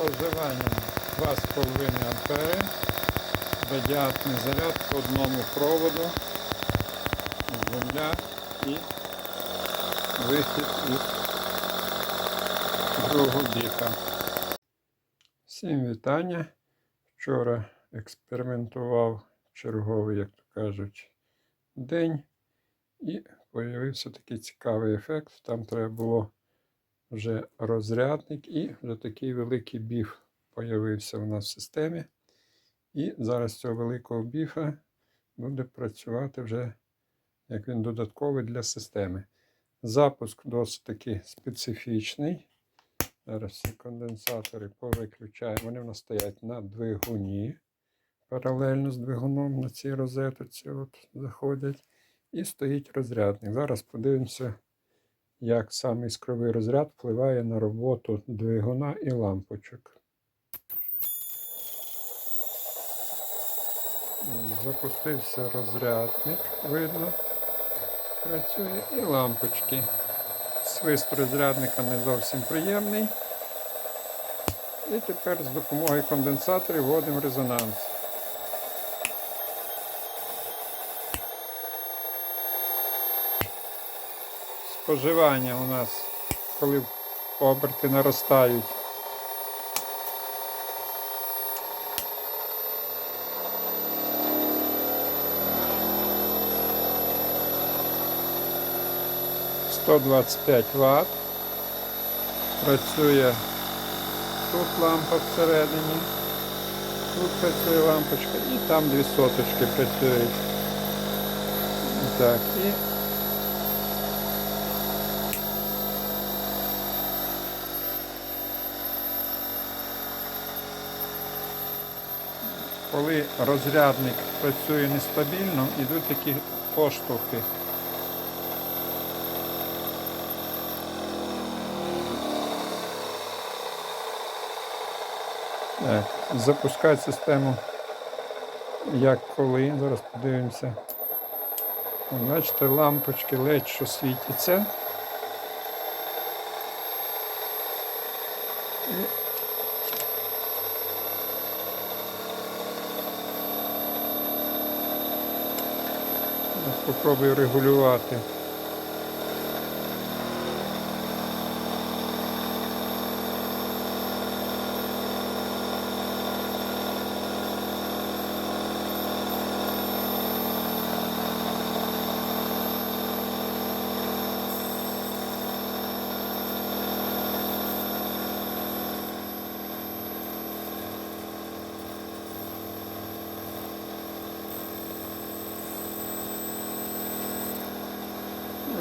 Споживання 2,5 ампери. Радіатний заряд по одному проводу. Земля і вихід із другого біка. Всім вітання. Вчора експериментував черговий, як то кажуть, день. І з'явився такий цікавий ефект. Там треба було вже розрядник і вже такий великий біф з'явився у нас в системі. І зараз цього великого біфа буде працювати вже як він додатковий для системи. Запуск досить таки специфічний. Зараз всі конденсатори повиключаємо. Вони в нас стоять на двигуні. Паралельно з двигуном на цій розетці от заходять. І стоїть розрядник. Зараз подивимося, як сам іскровий розряд впливає на роботу двигуна і лампочок. Запустився розрядник, видно, працює і лампочки. Свист розрядника не зовсім приємний. І тепер з допомогою конденсаторів вводимо резонанс. Споживання у нас, коли оберти наростають. Сто двадцять п'ять Вт. Працює тут лампа всередині, тут працює лампочка і там дві соточки працюють. Так, і коли розрядник працює нестабільно, йдуть такі поштовхи. Так, запускати систему як коли. Зараз подивимося. Бачите, лампочки ледь що світяться. І Попробую регулювати.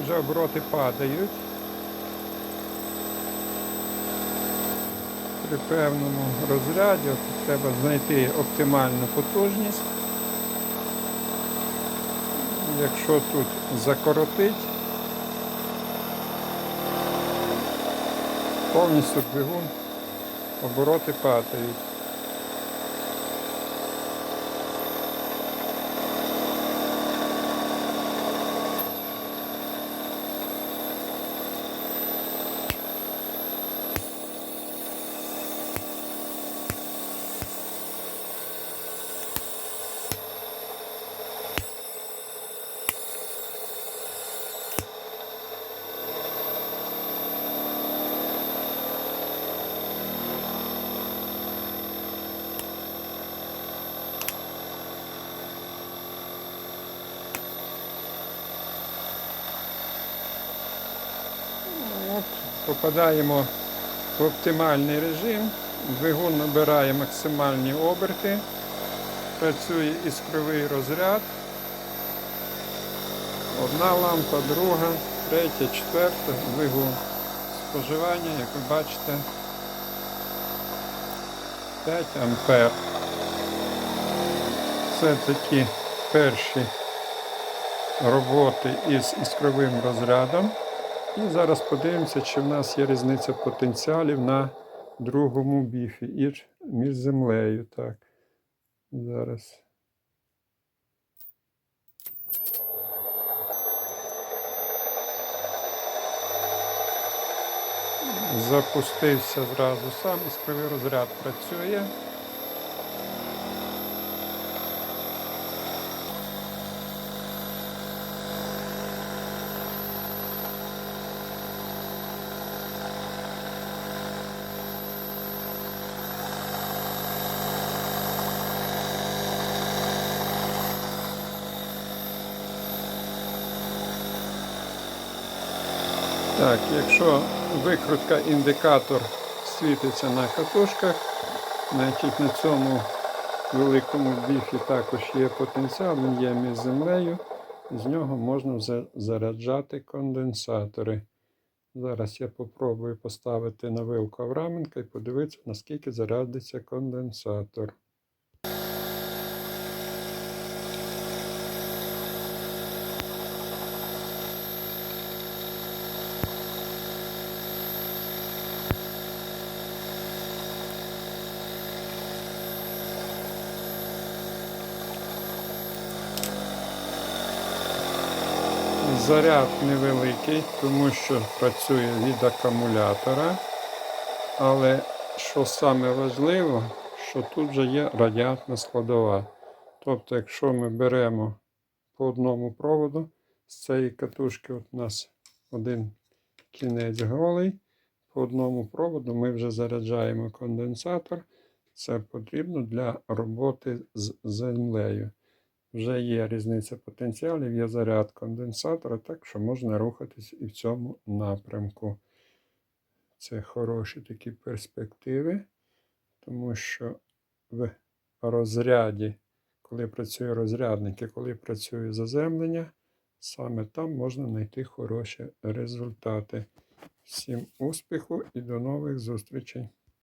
Вже обороти падають. При певному розряді треба знайти оптимальну потужність. Якщо тут закоротить, повністю двигун, обороти падають. От, попадаємо в оптимальний режим. Двигун набирає максимальні оберти. Працює іскровий розряд. Одна лампа, друга, третя, четверта, двигун. Споживання, як ви бачите, 5 ампер. Це такі перші роботи із іскровим розрядом. І зараз подивимося, чи в нас є різниця потенціалів на другому біфі і між землею. Так. Зараз. Запустився зразу сам, іскровий розряд працює. Так, якщо викрутка індикатор світиться на катушках, значить на цьому великому біфі також є потенціал, він є між землею, з нього можна заряджати конденсатори. Зараз я попробую поставити на вилку Авраменка і подивитися, наскільки зарядиться конденсатор. Заряд невеликий, тому що працює від акумулятора. Але що саме важливо, що тут вже є радіатна складова. Тобто, якщо ми беремо по одному проводу з цієї катушки, от у нас один кінець голий, по одному проводу ми вже заряджаємо конденсатор. Це потрібно для роботи з землею. Вже є різниця потенціалів, є заряд конденсатора, так що можна рухатись і в цьому напрямку. Це хороші такі перспективи, тому що в розряді, коли працює розрядник і коли працює заземлення, саме там можна знайти хороші результати. Всім успіху і до нових зустрічей!